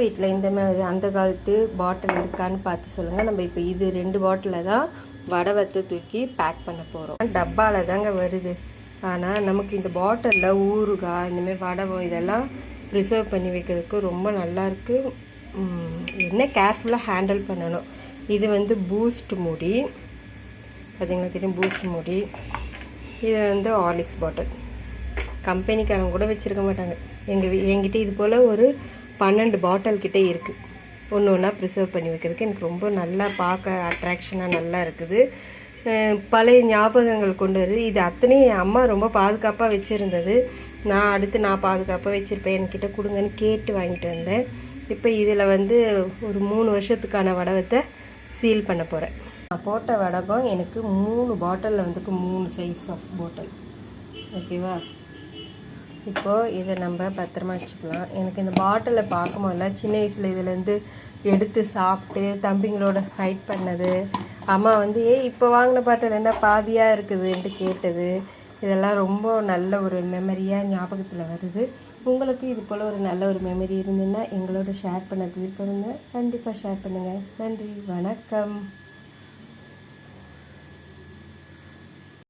வீட்டில் இந்த மாதிரி அந்த காலத்து பாட்டில் இருக்கான்னு பார்த்து சொல்லுங்கள் நம்ம இப்போ இது ரெண்டு பாட்டிலில் தான் வடை வத்து தூக்கி பேக் பண்ண போகிறோம் டப்பாவில் தாங்க வருது. ஆனால் நமக்கு இந்த பாட்டிலில் ஊறுகாய் இந்தமாதிரி வடை இதெல்லாம் ப்ரிசர்வ் பண்ணி வைக்கிறதுக்கு ரொம்ப நல்லாயிருக்கு என்ன கேர்ஃபுல்லாக ஹேண்டில் பண்ணணும். இது வந்து பூஸ்ட் மூடி பார்த்தீங்கன்னா தெரியும்? பூஸ்ட் மூடி. இது வந்து ஆர்லிக்ஸ் பாட்டில் கம்பெனிக்காரங்க கூட வச்சுருக்க மாட்டாங்க. எங்கள் என்கிட்ட இது போல் ஒரு பன்னெண்டு பாட்டில் கிட்டே இருக்குது ஒன்று ஒன்றா ப்ரிசர்வ் பண்ணி வைக்கிறதுக்கு. எனக்கு ரொம்ப நல்லா பார்க்க அட்ராக்ஷனாக நல்லா இருக்குது. பழைய ஞாபகங்கள் கொண்டு வருது. இது அத்தனையும் என் அம்மா ரொம்ப பாதுகாப்பாக வச்சுருந்தது. நான் அடுத்து நான் பாதுகாப்பாக வச்சுருப்பேன். என்கிட்ட கொடுங்கன்னு கேட்டு வாங்கிட்டு வந்தேன். இப்போ இதில் வந்து ஒரு மூணு வருஷத்துக்கான வடகத்தை சீல் பண்ண போகிறேன் நான் போட்ட வடகம் எனக்கு மூணு பாட்டிலில் வந்துக்கு மூணு சைஸ் ஆஃப் பாட்டில் ஓகேவா இப்போது இதை நம்ம பத்திரமா வச்சுக்கலாம். எனக்கு இந்த பாட்டிலை பார்க்கும்போதுல சின்ன வயசில் இதுலேருந்து எடுத்து சாப்பிட்டு தம்பிங்களோட ஃபைட் பண்ணது அம்மா வந்து ஏ இப்போ வாங்கின பாட்டில் என்ன பாதியாக இருக்குதுன்ட்டு கேட்டது. இதெல்லாம் ரொம்ப நல்ல ஒரு மெமரியாக ஞாபகத்தில் வருது. உங்களுக்கு இது போல் ஒரு நல்ல ஒரு மெமரி இருந்ததுன்னா எங்களோட ஷேர் பண்ண விருப்பம் இருந்தால் கண்டிப்பாக ஷேர் பண்ணுங்கள் நன்றி வணக்கம்.